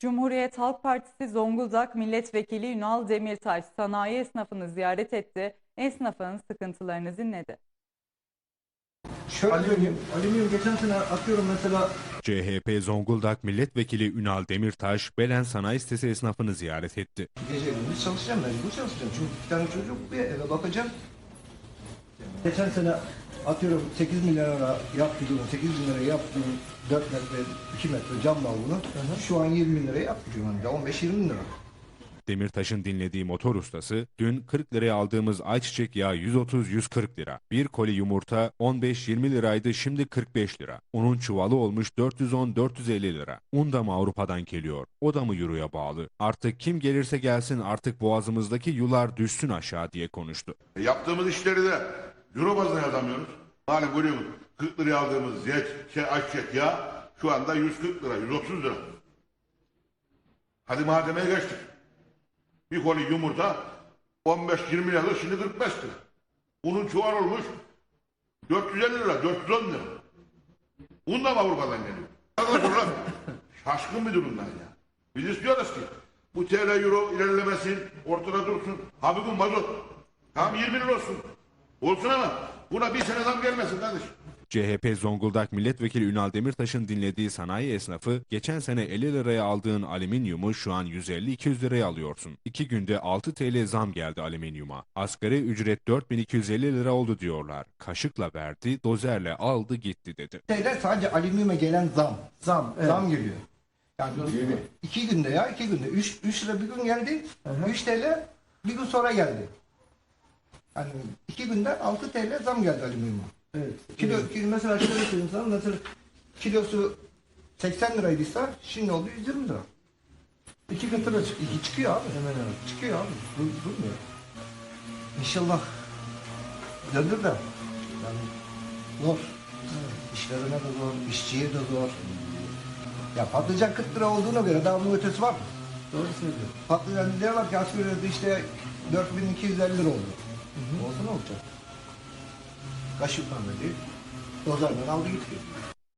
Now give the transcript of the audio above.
Cumhuriyet Halk Partisi Zonguldak Milletvekili Ünal Demirtaş sanayi esnafını ziyaret etti. Esnafın sıkıntılarını dinledi. Şöyle söyleyeyim. Alüminyum geçen sene atıyorum mesela CHP Zonguldak Milletvekili Ünal Demirtaş, Belen Sanayi Sitesi esnafını ziyaret etti. gece gündüz çalışacağım mecbur çalışacağım. Çünkü iki tane çocuk bir eve bakacağım. Geçen sene atıyorum 8 milyar lira yaptığım, 8 bin liraya yaptığım 4 metre, 2 metre cam balonu şu an 20 bin liraya yaptım. Yani 15-20 bin lira. Demirtaş'ın dinlediği motor ustası, dün 40 liraya aldığımız ayçiçek yağı 130-140 lira. Bir koli yumurta 15-20 liraydı şimdi 45 lira. Unun çuvalı olmuş 410-450 lira. Un da mı Avrupa'dan geliyor? O da mı Euro'ya bağlı? Artık kim gelirse gelsin artık boğazımızdaki yular düşsün aşağı diye konuştu. E, Yaptığımız işleri de euro bazına yazamıyoruz. Malum görüyorsun 40 liraya aldığımız zeyt, şey, ayçiçek yağı şu anda 140 lira, 130 lira. Hadi malzemeye geçtik. Bir koli yumurta 15-20 lira şimdi 45 lira. Unun çuval olmuş 450 lira, 410 lira. Un da mı Avrupa'dan geliyor? Arkadaşlar şaşkın bir durumdan ya. Biz istiyoruz ki bu TL euro ilerlemesin, ortada dursun. Ha bugün mazot. Tamam 20 lira olsun. Olsun ama buna bir sene zam gelmesin kardeşim. CHP Zonguldak Milletvekili Ünal Demirtaş'ın dinlediği sanayi esnafı, geçen sene 50 liraya aldığın alüminyumu şu an 150-200 liraya alıyorsun. İki günde 6 TL zam geldi alüminyuma. Asgari ücret 4250 lira oldu diyorlar. Kaşıkla verdi, dozerle aldı gitti dedi. Şeyler sadece alüminyuma gelen zam. Zam, zam geliyor. Yani iki günde ya iki günde. Üç, üç lira bir gün geldi. Üç TL bir gün sonra geldi. Yani iki günde 6 TL zam geldi alüminyuma. Evet. Kilo, kilo mesela şöyle söyleyeyim sana mesela kilosu 80 liraydıysa şimdi oldu 120 lira. İki katına çık iki çıkıyor abi. Hemen hemen. Çıkıyor abi. Dur, durmuyor. İnşallah döndür de. Yani zor. İşlerine de zor, işçiye de zor. Ya patlıcan 40 lira olduğuna göre daha bunun ötesi var mı? Doğru söylüyorsun. Patlıcan diyorlar ki asgari ücret işte 4250 lira oldu. Olsa ne olacak? Kaşıkla dedi. Dozerden aldı gitti.